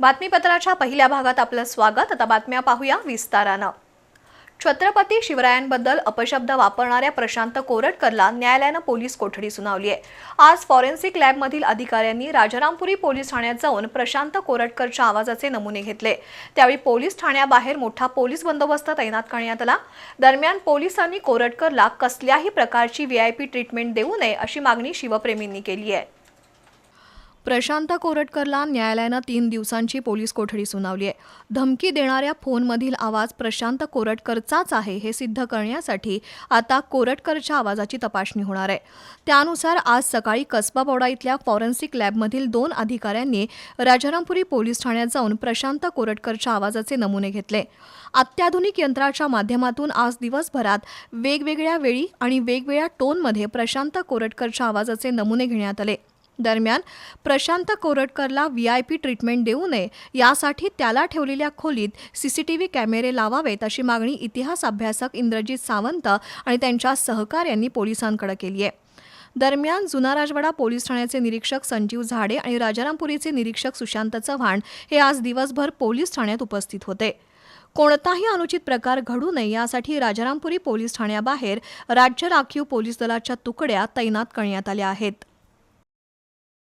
बातमीपत्राच्या पहिल्या भागात आपलं स्वागत. आता बातम्या पाहूया विस्तारानं. छत्रपती शिवरायांबद्दल अपशब्द वापरणाऱ्या प्रशांत कोरटकरला न्यायालयानं पोलीस कोठडी सुनावली आहे आज फॉरेन्सिक लॅबमधील अधिकाऱ्यांनी राजारामपुरी पोलीस ठाण्यात जाऊन प्रशांत कोरटकरच्या आवाजाचे नमुने घेतले. त्यावेळी पोलीस ठाण्याबाहेर मोठा पोलीस बंदोबस्त तैनात करण्यात आला. दरम्यान पोलिसांनी कोरटकरला कसल्याही प्रकारची व्हीआयपी ट्रीटमेंट देऊ नये अशी मागणी शिवप्रेमींनी केली आहे प्रशांत कोरटकरला न्यायालयानं तीन दिवसांची पोलीस कोठडी सुनावली आहे. धमकी देणाऱ्या फोनमधील आवाज प्रशांत कोरटकरचाच आहे हे सिद्ध करण्यासाठी आता कोरटकरच्या आवाजाची तपासणी होणार आहे. त्यानुसार आज सकाळी कसबापौडा इथल्या फॉरेन्सिक लॅबमधील दोन अधिकाऱ्यांनी राजारामपुरी पोलीस ठाण्यात जाऊन प्रशांत कोरटकरच्या आवाजाचे नमुने घेतले. अत्याधुनिक यंत्राच्या माध्यमातून आज दिवसभरात वेगवेगळ्या वेळी आणि वेगवेगळ्या टोनमध्ये प्रशांत कोरटकरच्या आवाजाचे नमुने घेण्यात आले. दरम्यान प्रशांत कोरटकरला व्ही आय पी ट्रीटमेंट देऊ नये यासाठी त्याला ठेवलेल्या खोलीत सीसीटीव्ही कॅमेरे लावावेत अशी मागणी इतिहास अभ्यासक इंद्रजित सावंत आणि त्यांच्या सहकाऱ्यांनी पोलिसांकडे केली आहे. दरम्यान जुना राजवाडा पोलीस ठाण्याचे निरीक्षक संजीव झाडे आणि राजारामपुरीचे निरीक्षक सुशांत चव्हाण हे आज दिवसभर पोलीस ठाण्यात उपस्थित होते. कोणताही अनुचित प्रकार घडू नये यासाठी राजारामपुरी पोलीस ठाण्याबाहेर राज्य राखीव पोलीस दलाच्या तुकड्या तैनात करण्यात आल्या आहेत.